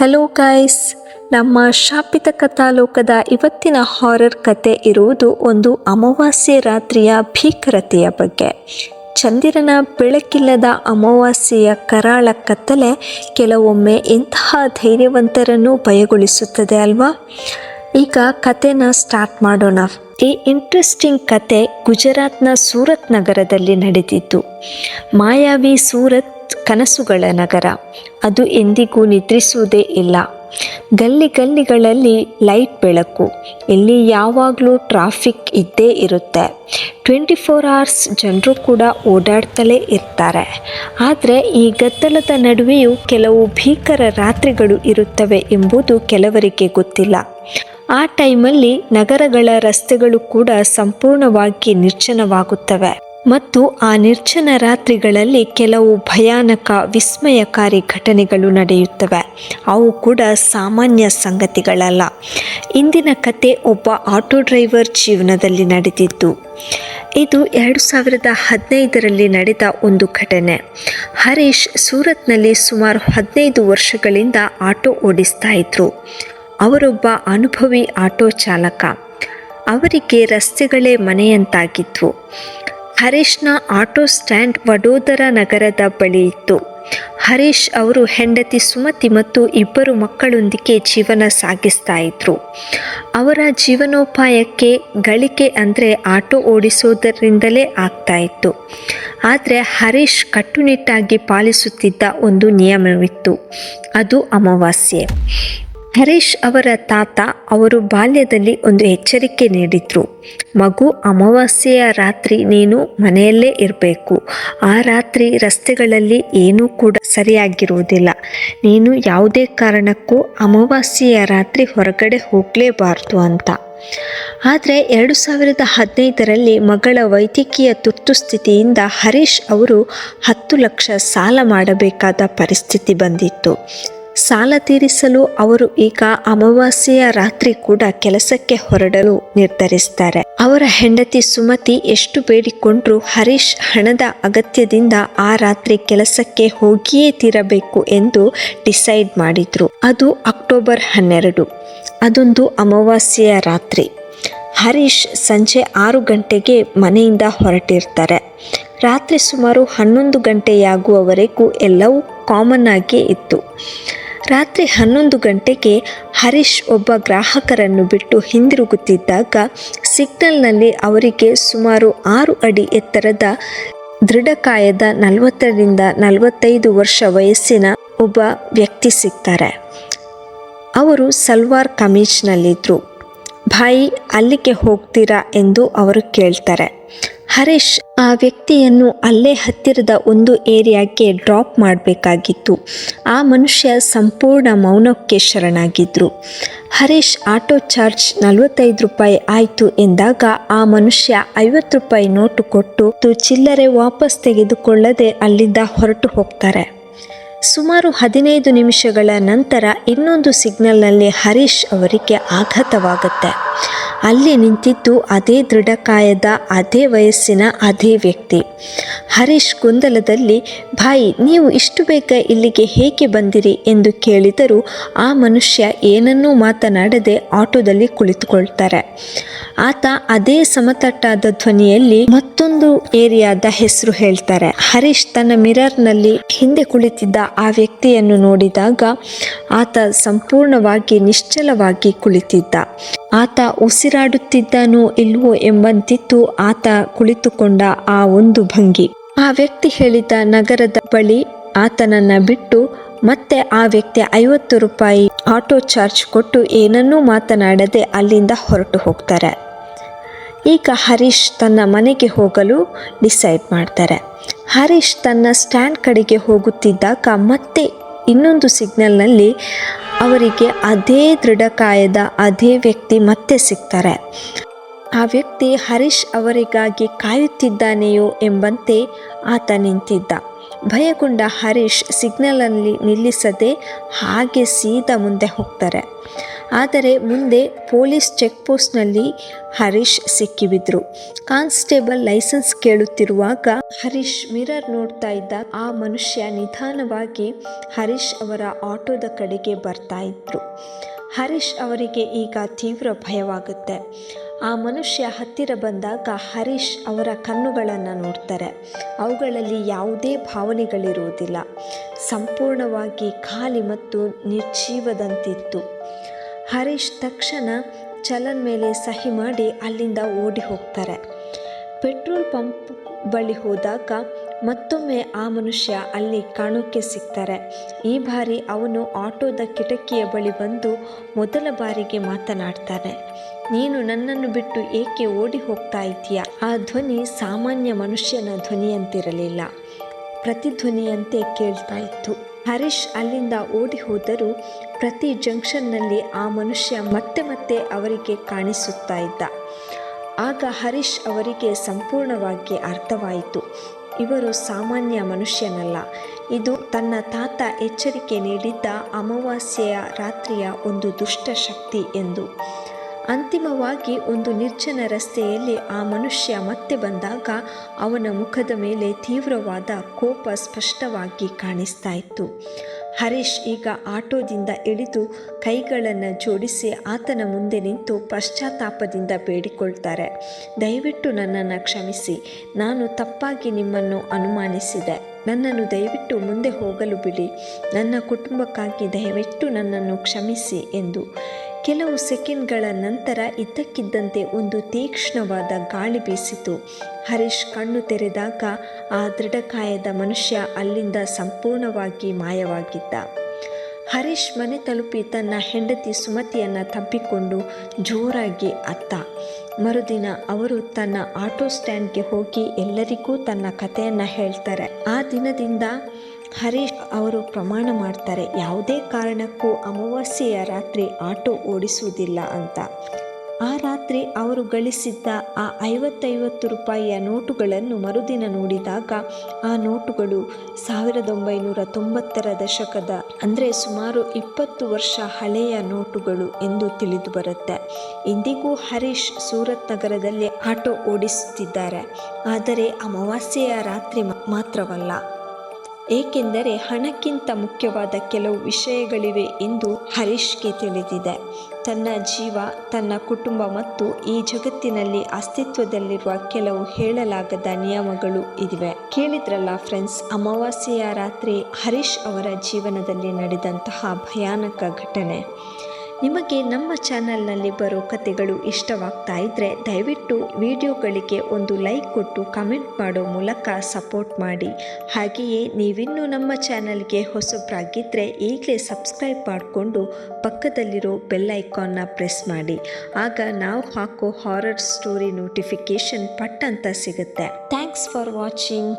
Hello guys ನಮ್ಮ ಶಾಪಿತ ಕಥಾಲೋಕದ ಇವತ್ತಿನ horror ಕತೆ ಇರುವುದು ಒಂದು ಅಮಾವಾಸ್ಯೆ ರಾತ್ರಿಯ ಭೀಕರತೆಯ ಬಗ್ಗೆ. ಚಂದಿರನ ಬೆಳಕಿಲ್ಲದ ಅಮಾವಾಸ್ಯೆಯ ಕರಾಳ ಕತ್ತಲೆ ಕೆಲವೊಮ್ಮೆ ಇಂತಹ ಧೈರ್ಯವಂತರನ್ನು ಭಯಗೊಳಿಸುತ್ತದೆ ಅಲ್ವಾ? ಈಗ ಕತೆನ ಸ್ಟಾರ್ಟ್ ಮಾಡೋಣ. ಈ ಇಂಟ್ರೆಸ್ಟಿಂಗ್ ಕತೆ ಗುಜರಾತ್ನ ಸೂರತ್ ನಗರದಲ್ಲಿ ನಡೆದಿತ್ತು ಮಾಯಾವಿ ಸೂರತ್ ಕನಸುಗಳ ನಗರ. ಅದು ಎಂದಿಗೂ ನಿದ್ರಿಸುವುದೇ ಇಲ್ಲ. ಗಲ್ಲಿ ಗಲ್ಲಿಗಳಲ್ಲಿ ಲೈಟ್ ಬೆಳಕು. ಇಲ್ಲಿ ಯಾವಾಗಲೂ ಟ್ರಾಫಿಕ್ ಇದ್ದೇ ಇರುತ್ತೆ. ಟ್ವೆಂಟಿ ಫೋರ್ ಅವರ್ಸ್ ಜನರು ಕೂಡ ಓಡಾಡ್ತಲೇ ಇರ್ತಾರೆ. ಆದರೆ ಈ ಗದ್ದಲದ ನಡುವೆಯೂ ಕೆಲವು ಭೀಕರ ರಾತ್ರಿಗಳು ಇರುತ್ತವೆ ಎಂಬುದು ಕೆಲವರಿಗೆ ಗೊತ್ತಿಲ್ಲ. ಆ ಟೈಮಲ್ಲಿ ನಗರಗಳ ರಸ್ತೆಗಳು ಕೂಡ ಸಂಪೂರ್ಣವಾಗಿ ನಿರ್ಜನವಾಗುತ್ತವೆ. ಮತ್ತು ಆ ನಿರ್ಜನ ರಾತ್ರಿಗಳಲ್ಲಿ ಕೆಲವು ಭಯಾನಕ ವಿಸ್ಮಯಕಾರಿ ಘಟನೆಗಳು ನಡೆಯುತ್ತವೆ. ಅವು ಕೂಡ ಸಾಮಾನ್ಯ ಸಂಗತಿಗಳಲ್ಲ. ಇಂದಿನ ಕತೆ ಒಬ್ಬ ಆಟೋ ಡ್ರೈವರ್ ಜೀವನದಲ್ಲಿ ನಡೆದಿದ್ದು. ಇದು ಎರಡು ಸಾವಿರದ ಹದಿನೈದರಲ್ಲಿ ನಡೆದ ಒಂದು ಘಟನೆ. ಹರೀಶ್ ಸೂರತ್ನಲ್ಲಿ ಸುಮಾರು ಹದಿನೈದು ವರ್ಷಗಳಿಂದ ಆಟೋ ಓಡಿಸ್ತಾ ಇದ್ರು. ಅವರೊಬ್ಬ ಅನುಭವಿ ಆಟೋ ಚಾಲಕ. ಅವರಿಗೆ ರಸ್ತೆಗಳೇ ಮನೆಯಂತಾಗಿದ್ವು. ಹರೀಶ್ನ ಆಟೋ ಸ್ಟ್ಯಾಂಡ್ ವಡೋದರ ನಗರದ ಬಳಿ ಇತ್ತು. ಹರೀಶ್ ಅವರು ಹೆಂಡತಿ ಸುಮತಿ ಮತ್ತು ಇಬ್ಬರು ಮಕ್ಕಳೊಂದಿಗೆ ಜೀವನ ಸಾಗಿಸ್ತಾ ಇದ್ರು. ಅವರ ಜೀವನೋಪಾಯಕ್ಕೆ ಗಳಿಕೆ ಅಂದರೆ ಆಟೋ ಓಡಿಸೋದರಿಂದಲೇ ಆಗ್ತಾ ಇತ್ತು. ಆದರೆ ಹರೀಶ್ ಕಟ್ಟುನಿಟ್ಟಾಗಿ ಪಾಲಿಸುತ್ತಿದ್ದ ಒಂದು ನಿಯಮವಿತ್ತು. ಅದು ಅಮಾವಾಸ್ಯೆ. ಹರೀಶ್ ಅವರ ತಾತ ಅವರು ಬಾಲ್ಯದಲ್ಲಿ ಒಂದು ಎಚ್ಚರಿಕೆ ನೀಡಿದ್ರು. ಮಗು ಅಮಾವಾಸ್ಯೆಯ ರಾತ್ರಿ ನೀನು ಮನೆಯಲ್ಲೇ ಇರಬೇಕು. ಆ ರಾತ್ರಿ ರಸ್ತೆಗಳಲ್ಲಿ ಏನೂ ಕೂಡ ಸರಿಯಾಗಿರುವುದಿಲ್ಲ. ನೀನು ಯಾವುದೇ ಕಾರಣಕ್ಕೂ ಅಮಾವಾಸ್ಯೆಯ ರಾತ್ರಿ ಹೊರಗಡೆ ಹೋಗಲೇಬಾರ್ದು ಅಂತ. ಆದರೆ ಎರಡು ಸಾವಿರದ ಹದಿನೈದರಲ್ಲಿ ಮಗಳ ವೈದ್ಯಕೀಯ ತುರ್ತು ಸ್ಥಿತಿಯಿಂದ ಹರೀಶ್ ಅವರು ಹತ್ತು ಲಕ್ಷ ಸಾಲ ಮಾಡಬೇಕಾದ ಪರಿಸ್ಥಿತಿ ಬಂದಿತ್ತು. ಸಾಲ ತೀರಿಸಲು ಅವರು ಈಗ ಅಮಾವಾಸ್ಯೆಯ ರಾತ್ರಿ ಕೂಡ ಕೆಲಸಕ್ಕೆ ಹೊರಡಲು ನಿರ್ಧರಿಸ್ತಾರೆ. ಅವರ ಹೆಂಡತಿ ಸುಮತಿ ಎಷ್ಟು ಬೇಡಿಕೊಂಡ್ರು ಹರೀಶ್ ಹಣದ ಅಗತ್ಯದಿಂದ ಆ ರಾತ್ರಿ ಕೆಲಸಕ್ಕೆ ಹೋಗಿಯೇ ತೀರಬೇಕು ಎಂದು ಡಿಸೈಡ್ ಮಾಡಿದ್ರು. ಅದು ಅಕ್ಟೋಬರ್ ಹನ್ನೆರಡು. ಅದೊಂದು ಅಮಾವಾಸ್ಯೆಯ ರಾತ್ರಿ. ಹರೀಶ್ ಸಂಜೆ ಆರು ಗಂಟೆಗೆ ಮನೆಯಿಂದ ಹೊರಟಿರ್ತಾರೆ. ರಾತ್ರಿ ಸುಮಾರು ಹನ್ನೊಂದು ಗಂಟೆಯಾಗುವವರೆಗೂ ಎಲ್ಲವೂ ಕಾಮನ್ ಆಗಿ ಇತ್ತು. ರಾತ್ರಿ ಹನ್ನೊಂದು ಗಂಟೆಗೆ ಹರೀಶ್ ಒಬ್ಬ ಗ್ರಾಹಕರನ್ನು ಬಿಟ್ಟು ಹಿಂದಿರುಗುತ್ತಿದ್ದಾಗ ಸಿಗ್ನಲ್ನಲ್ಲಿ ಅವರಿಗೆ ಸುಮಾರು ಆರು ಅಡಿ ಎತ್ತರದ ದೃಢಕಾಯದ ನಲವತ್ತರಿಂದ ನಲವತ್ತೈದು ವರ್ಷ ವಯಸ್ಸಿನ ಒಬ್ಬ ವ್ಯಕ್ತಿ ಸಿಗ್ತಾರೆ. ಅವರು ಸಲ್ವಾರ್ ಕಮೀಜ್ನಲ್ಲಿದ್ದರು ಭಾಯಿ, ಅಲ್ಲಿಗೆ ಹೋಗ್ತೀರಾ? ಎಂದು ಅವರು ಕೇಳ್ತಾರೆ. ಹರೀಶ್ ಆ ವ್ಯಕ್ತಿಯನ್ನು ಅಲ್ಲೇ ಹತ್ತಿರದ ಒಂದು ಏರಿಯಾಕ್ಕೆ ಡ್ರಾಪ್ ಮಾಡಬೇಕಾಗಿತ್ತು. ಆ ಮನುಷ್ಯ ಸಂಪೂರ್ಣ ಮೌನಕ್ಕೆ ಶರಣಾಗಿದ್ದರು ಹರೀಶ್ ಆಟೋ ಚಾರ್ಜ್ ನಲವತ್ತೈದು ರೂಪಾಯಿ ಆಯಿತು ಎಂದಾಗ ಆ ಮನುಷ್ಯ ಐವತ್ತು ರೂಪಾಯಿ ನೋಟು ಕೊಟ್ಟು ಚಿಲ್ಲರೆ ವಾಪಸ್ ತೆಗೆದುಕೊಳ್ಳದೆ ಅಲ್ಲಿಂದ ಹೊರಟು ಹೋಗ್ತಾರೆ. ಸುಮಾರು ಹದಿನೈದು ನಿಮಿಷಗಳ ನಂತರ ಇನ್ನೊಂದು ಸಿಗ್ನಲ್ನಲ್ಲಿ ಹರೀಶ್ ಅವರಿಗೆ ಆಘಾತವಾಗುತ್ತೆ. ಅಲ್ಲಿ ನಿಂತಿದ್ದು ಅದೇ ದೃಢಕಾಯದ ಅದೇ ವಯಸ್ಸಿನ ಅದೇ ವ್ಯಕ್ತಿ. ಹರೀಶ್ ಗೊಂದಲದಲ್ಲಿ, ಭಾಯಿ, ನೀವು ಇಷ್ಟು ಬೇಗ ಇಲ್ಲಿಗೆ ಹೇಗೆ ಬಂದಿರಿ? ಎಂದು ಕೇಳಿದರೂ ಆ ಮನುಷ್ಯ ಏನನ್ನೂ ಮಾತನಾಡದೆ ಆಟೋದಲ್ಲಿ ಕುಳಿತುಕೊಳ್ತಾರೆ. ಆತ ಅದೇ ಸಮತಟ್ಟಾದ ಧ್ವನಿಯಲ್ಲಿ ಮತ್ತೊಂದು ಏರಿಯಾದ ಹೆಸರು ಹೇಳ್ತಾರೆ. ಹರೀಶ್ ತನ್ನ ಮಿರರ್ನಲ್ಲಿ ಹಿಂದೆ ಕುಳಿತಿದ್ದ ಆ ವ್ಯಕ್ತಿಯನ್ನು ನೋಡಿದಾಗ ಆತ ಸಂಪೂರ್ಣವಾಗಿ ನಿಶ್ಚಲವಾಗಿ ಕುಳಿತಿದ್ದ. ಆತ ಉಸಿರಾಡುತ್ತಿದ್ದಾನೋ ಇಲ್ವೋ ಎಂಬಂತಿತ್ತು ಆತ ಕುಳಿತುಕೊಂಡ ಆ ಒಂದು ಭಂಗಿ. ಆ ವ್ಯಕ್ತಿ ಹೇಳಿದ ನಗರದ ಬಳಿ ಆತನನ್ನ ಬಿಟ್ಟು ಮತ್ತೆ ಆ ವ್ಯಕ್ತಿ ಐವತ್ತು ರೂಪಾಯಿ ಆಟೋ ಚಾರ್ಜ್ ಕೊಟ್ಟು ಏನನ್ನೂ ಮಾತನಾಡದೆ ಅಲ್ಲಿಂದ ಹೊರಟು ಹೋಗ್ತಾರೆ. ಈಗ ಹರೀಶ್ ತನ್ನ ಮನೆಗೆ ಹೋಗಲು ಡಿಸೈಡ್ ಮಾಡ್ತಾರೆ. ಹರೀಶ್ ತನ್ನ ಸ್ಟ್ಯಾಂಡ್ ಕಡೆಗೆ ಹೋಗುತ್ತಿದ್ದಾಗ ಮತ್ತೆ ಇನ್ನೊಂದು ಸಿಗ್ನಲ್ನಲ್ಲಿ ಅವರಿಗೆ ಅದೇ ದೃಢಕಾಯದ ಅದೇ ವ್ಯಕ್ತಿ ಮತ್ತೆ ಸಿಗ್ತಾರೆ. ಆ ವ್ಯಕ್ತಿ ಹರೀಶ್ ಅವರಿಗಾಗಿ ಕಾಯುತ್ತಿದ್ದಾನೆಯೋ ಎಂಬಂತೆ ಆತ ನಿಂತಿದ್ದ. ಭಯಗೊಂಡ ಹರೀಶ್ ಸಿಗ್ನಲಲ್ಲಿ ನಿಲ್ಲಿಸದೆ ಹಾಗೆ ಸೀದಾ ಮುಂದೆ ಹೋಗ್ತಾರೆ. ಆದರೆ ಮುಂದೆ ಪೊಲೀಸ್ ಚೆಕ್ ಪೋಸ್ಟ್ನಲ್ಲಿ ಹರೀಶ್ ಸಿಕ್ಕಿಬಿದ್ರು. ಕಾನ್ಸ್ಟೇಬಲ್ ಲೈಸೆನ್ಸ್ ಕೇಳುತ್ತಿರುವಾಗ ಹರೀಶ್ ಮಿರರ್ ನೋಡ್ತಾ ಇದ್ದ ಆ ಮನುಷ್ಯ ನಿಧಾನವಾಗಿ ಹರೀಶ್ ಅವರ ಆಟೋದ ಕಡೆಗೆ ಬರ್ತಾ ಇದ್ರು. ಹರೀಶ್ ಅವರಿಗೆ ಈಗ ತೀವ್ರ ಭಯವಾಗುತ್ತೆ. ಆ ಮನುಷ್ಯ ಹತ್ತಿರ ಬಂದಾಗ ಹರೀಶ್ ಅವರ ಕಣ್ಣುಗಳನ್ನು ನೋಡ್ತಾರೆ. ಅವುಗಳಲ್ಲಿ ಯಾವುದೇ ಭಾವನೆಗಳಿರುವುದಿಲ್ಲ. ಸಂಪೂರ್ಣವಾಗಿ ಖಾಲಿ ಮತ್ತು ನಿರ್ಜೀವದಂತಿತ್ತು. ಹರೀಶ್ ತಕ್ಷಣ ಚಲನ್ ಮೇಲೆ ಸಹಿ ಮಾಡಿ ಅಲ್ಲಿಂದ ಓಡಿ ಹೋಗ್ತಾರೆ. ಪೆಟ್ರೋಲ್ ಪಂಪ್ ಬಳಿ ಹೋದಾಗ ಮತ್ತೊಮ್ಮೆ ಆ ಮನುಷ್ಯ ಅಲ್ಲಿ ಕಾಣೋಕ್ಕೆ ಸಿಗ್ತಾರೆ. ಈ ಬಾರಿ ಅವನು ಆಟೋದ ಕಿಟಕಿಯ ಬಳಿ ಬಂದು ಮೊದಲ ಬಾರಿಗೆ ಮಾತನಾಡ್ತಾನೆ. ನೀನು ನನ್ನನ್ನು ಬಿಟ್ಟು ಏಕೆ ಓಡಿ ಹೋಗ್ತಾ ಇದ್ದೀಯ? ಆ ಧ್ವನಿ ಸಾಮಾನ್ಯ ಮನುಷ್ಯನ ಧ್ವನಿಯಂತಿರಲಿಲ್ಲ. ಪ್ರತಿಧ್ವನಿಯಂತೆ ಕೇಳ್ತಾ ಇತ್ತು. ಹರೀಶ್ ಅಲ್ಲಿಂದ ಓಡಿ ಹೋದರೂ ಪ್ರತಿ ಜಂಕ್ಷನ್ನಲ್ಲಿ ಆ ಮನುಷ್ಯ ಮತ್ತೆ ಮತ್ತೆ ಅವರಿಗೆ ಕಾಣಿಸುತ್ತಾ ಇದ್ದ. ಆಗ ಹರೀಶ್ ಅವರಿಗೆ ಸಂಪೂರ್ಣವಾಗಿ ಅರ್ಥವಾಯಿತು. ಇವರು ಸಾಮಾನ್ಯ ಮನುಷ್ಯನಲ್ಲ. ಇದು ತನ್ನ ತಾತ ಎಚ್ಚರಿಕೆ ನೀಡಿದ್ದ ಅಮಾವಾಸ್ಯೆಯ ರಾತ್ರಿಯ ಒಂದು ದುಷ್ಟ ಶಕ್ತಿ ಎಂದು. ಅಂತಿಮವಾಗಿ ಒಂದು ನಿರ್ಜನ ರಸ್ತೆಯಲ್ಲಿ ಆ ಮನುಷ್ಯ ಮತ್ತೆ ಬಂದಾಗ ಅವನ ಮುಖದ ಮೇಲೆ ತೀವ್ರವಾದ ಕೋಪ ಸ್ಪಷ್ಟವಾಗಿ ಕಾಣಿಸ್ತಾ ಇತ್ತು. ಹರೀಶ್ ಈಗ ಆಟೋದಿಂದ ಇಳಿದು ಕೈಗಳನ್ನು ಜೋಡಿಸಿ ಆತನ ಮುಂದೆ ನಿಂತು ಪಶ್ಚಾತ್ತಾಪದಿಂದ ಬೇಡಿಕೊಳ್ತಾರೆ. ದಯವಿಟ್ಟು ನನ್ನನ್ನು ಕ್ಷಮಿಸಿ. ನಾನು ತಪ್ಪಾಗಿ ನಿಮ್ಮನ್ನು ಅನುಮಾನಿಸಿದೆ. ನನ್ನನ್ನು ದಯವಿಟ್ಟು ಮುಂದೆ ಹೋಗಲು ಬಿಡಿ. ನನ್ನ ಕುಟುಂಬಕ್ಕಾಗಿ ದಯವಿಟ್ಟು ನನ್ನನ್ನು ಕ್ಷಮಿಸಿ ಎಂದು. ಕೆಲವು ಸೆಕೆಂಡ್ಗಳ ನಂತರ ಇದ್ದಕ್ಕಿದ್ದಂತೆ ಒಂದು ತೀಕ್ಷ್ಣವಾದ ಗಾಳಿ ಬೀಸಿತು. ಹರೀಶ್ ಕಣ್ಣು ತೆರೆದಾಗ ಆ ದೃಢಕಾಯದ ಮನುಷ್ಯ ಅಲ್ಲಿಂದ ಸಂಪೂರ್ಣವಾಗಿ ಮಾಯವಾಗಿದ್ದ. ಹರೀಶ್ ಮನೆ ತಲುಪಿ ತನ್ನ ಹೆಂಡತಿ ಸುಮತಿಯನ್ನು ತಬ್ಬಿಕೊಂಡು ಜೋರಾಗಿ ಅತ್ತ. ಮರುದಿನ ಅವರು ತನ್ನ ಆಟೋ ಸ್ಟ್ಯಾಂಡ್ಗೆ ಹೋಗಿ ಎಲ್ಲರಿಗೂ ತನ್ನ ಕಥೆಯನ್ನು ಹೇಳ್ತಾರೆ. ಆ ದಿನದಿಂದ ಹರೀಶ್ ಅವರು ಪ್ರಮಾಣ ಮಾಡ್ತಾರೆ. ಯಾವುದೇ ಕಾರಣಕ್ಕೂ ಅಮಾವಾಸ್ಯೆಯ ರಾತ್ರಿ ಆಟೋ ಓಡಿಸುವುದಿಲ್ಲ ಅಂತ. ಆ ರಾತ್ರಿ ಅವರು ಗಳಿಸಿದ್ದ ಆ ಐವತ್ತೈವತ್ತು ರೂಪಾಯಿಯ ನೋಟುಗಳನ್ನು ಮರುದಿನ ನೋಡಿದಾಗ ಆ ನೋಟುಗಳು ಸಾವಿರದ ಒಂಬೈನೂರ ತೊಂಬತ್ತರ ದಶಕದ, ಅಂದರೆ ಸುಮಾರು ಇಪ್ಪತ್ತು ವರ್ಷ ಹಳೆಯ ನೋಟುಗಳು ಎಂದು ತಿಳಿದು ಬರುತ್ತೆ. ಇಂದಿಗೂ ಹರೀಶ್ ಸೂರತ್ ನಗರದಲ್ಲಿ ಆಟೋ ಓಡಿಸುತ್ತಿದ್ದಾರೆ. ಆದರೆ ಅಮಾವಾಸ್ಯೆಯ ರಾತ್ರಿ ಮಾತ್ರವಲ್ಲ. ಏಕೆಂದರೆ ಹಣಕ್ಕಿಂತ ಮುಖ್ಯವಾದ ಕೆಲವು ವಿಷಯಗಳಿವೆ ಎಂದು ಹರೀಶ್ಗೆ ತಿಳಿದಿದೆ. ತನ್ನ ಜೀವ, ತನ್ನ ಕುಟುಂಬ ಮತ್ತು ಈ ಜಗತ್ತಿನಲ್ಲಿ ಅಸ್ತಿತ್ವದಲ್ಲಿರುವ ಕೆಲವು ಹೇಳಲಾಗದ ನಿಯಮಗಳು ಇದಿವೆ. ಕೇಳಿದ್ರಲ್ಲ ಫ್ರೆಂಡ್ಸ್ ಅಮಾವಾಸ್ಯೆಯ ರಾತ್ರಿ ಹರೀಶ್ ಅವರ ಜೀವನದಲ್ಲಿ ನಡೆದಂತಹ ಭಯಾನಕ ಘಟನೆ. ನಿಮಗೆ ನಮ್ಮ ಚಾನಲ್ನಲ್ಲಿ ಬರೋ ಕಥೆಗಳು ಇಷ್ಟವಾಗ್ತಾ ಇದ್ದರೆ ದಯವಿಟ್ಟು ವಿಡಿಯೋಗಳಿಗೆ ಒಂದು ಲೈಕ್ ಕೊಟ್ಟು ಕಮೆಂಟ್ ಮಾಡೋ ಮೂಲಕ ಸಪೋರ್ಟ್ ಮಾಡಿ. ಹಾಗೆಯೇ ನೀವಿನ್ನೂ ನಮ್ಮ ಚಾನಲ್ಗೆ ಹೊಸಬ್ರಾಗಿದ್ದರೆ ಈಗಲೇ ಸಬ್ಸ್ಕ್ರೈಬ್ ಮಾಡಿಕೊಂಡು ಪಕ್ಕದಲ್ಲಿರೋ ಬೆಲ್ ಐಕಾನ್ನ ಪ್ರೆಸ್ ಮಾಡಿ. ಆಗ ನಾವು ಹಾಕೋ ಹಾರರ್ ಸ್ಟೋರಿ ನೋಟಿಫಿಕೇಷನ್ ಪಟ್ ಅಂತ ಸಿಗುತ್ತೆ. Thanks for watching.